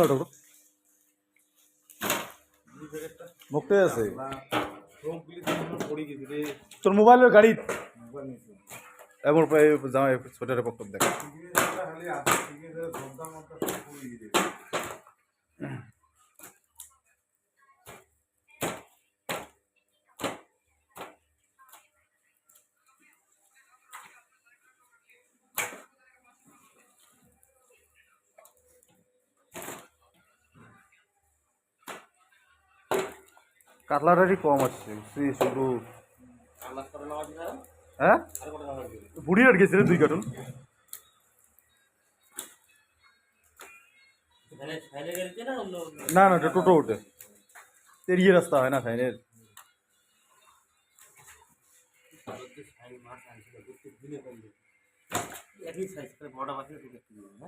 বাটো মুক্তে আছে। তোর মোবাইলের গাড়ি। এমন ছোটার পক্ষ দেখ। কাতলাটারই কম আসছে। সে শুধু হ্যাঁ? বুড়ি আর গেছে রে দুই কার্টুন। না না এটা টোটো ওঠে তেরিয়ে রাস্তা হয় না সাইনের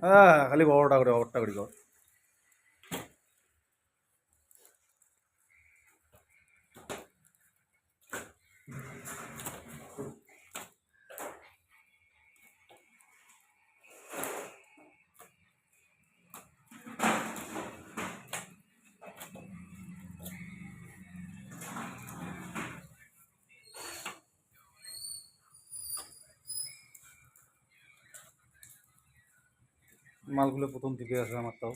হ্যাঁ খালি বড়টা করে বড়টা করে কর। মালগুলো প্রথম দিকে আছে আমার তাও।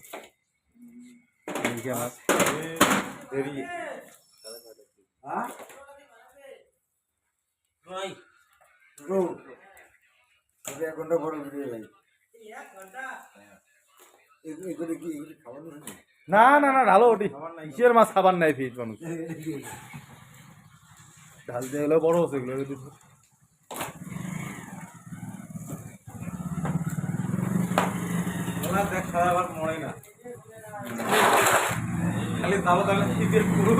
এক ঘণ্টা পরে না না না ঢালো ওটি কিসের মাছ খাবার নাই ফিস মানুষ? ঢাল দিয়ে গেলে বড় হচ্ছে এগুলো। এগুলো দেখ সারা বার মরে না। খালি তাহলে তাহলে পুরো